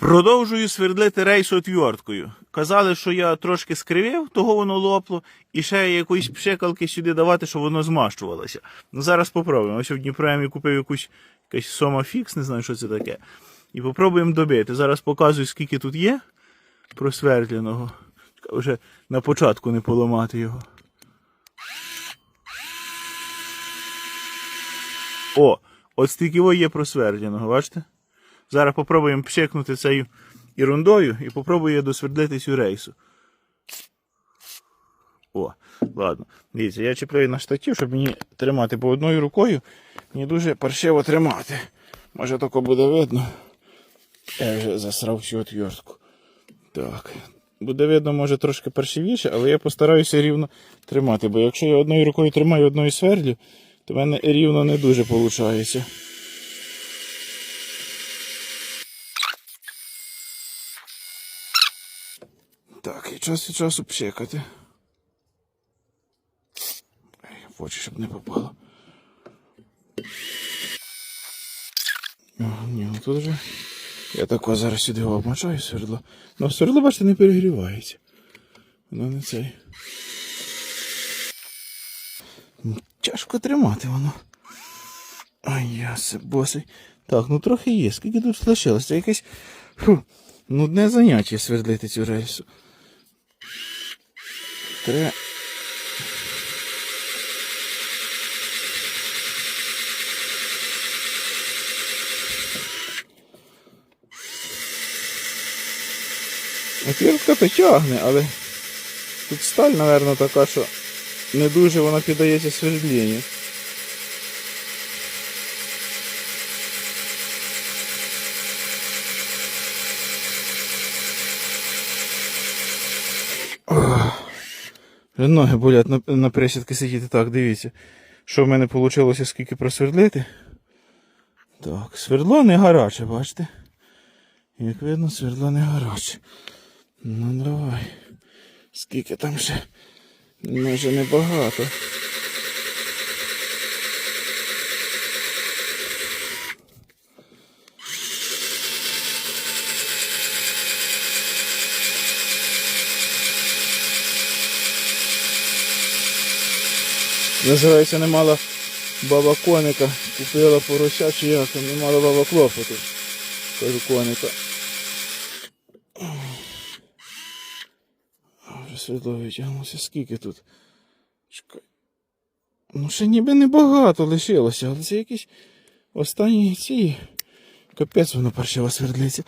Продовжую свердлити рейс отвірткою. Казали, що я трошки скривив, того воно лопло, і ще якоїсь пшикалки сюди давати, щоб воно змащувалося. Ну зараз попробуємо. Ось в Дніпремі купив якусь якась Сома Фікс, не знаю, що це таке. І попробуємо добити. Зараз показую, скільки тут є просвердленого. Вже на початку не поламати його. О, от стільки є просвердленого, бачите? Зараз попробуємо пшикнути цією ерундою і попробую досвердлити цю рейсу. О, ладно. Дивіться, я чіпляю на штатів, щоб мені тримати, бо одною рукою мені дуже паршиво тримати. Може тако буде видно. Я вже засрав всю отвертку. Так. Буде видно, може трошки паршивіше, але я постараюся рівно тримати, бо якщо я одною рукою тримаю одною свердлю, то в мене рівно не дуже виходить. Так, і час від часу пшикати. Ей, В очі, щоб не попало. О, ні, ну тут вже. Я тако зараз сюди обмочаю свердло. Ну, свердло, бачите, не перегрівається. Воно не цей. Ну, Тяжко тримати воно. Ай, я босий. Так, ну трохи є. Скільки тут лишилось? Це якесь. Фу, нудне заняття свердлити цю рельсу. Треба. Отвертка то тягне, але тут сталь, мабуть, така, що не дуже вона піддається свердленню. Ноги болять на, на присідки сидіти. Так, дивіться. Що в мене вийшло, скільки просвердлити. Так, свердло не гаряче, бачите? Як видно, свердло не гаряче. Ну давай. Скільки там ще? Може небагато. Називається не мала баба коника. Купила порося чи як, не мала баба клопоту. Кажу коника. Вже світло витягнувся. Скільки тут? Чекай. Ну ще ніби небагато лишилося, але це якісь останні ці. Капець воно паршиво свердлиться.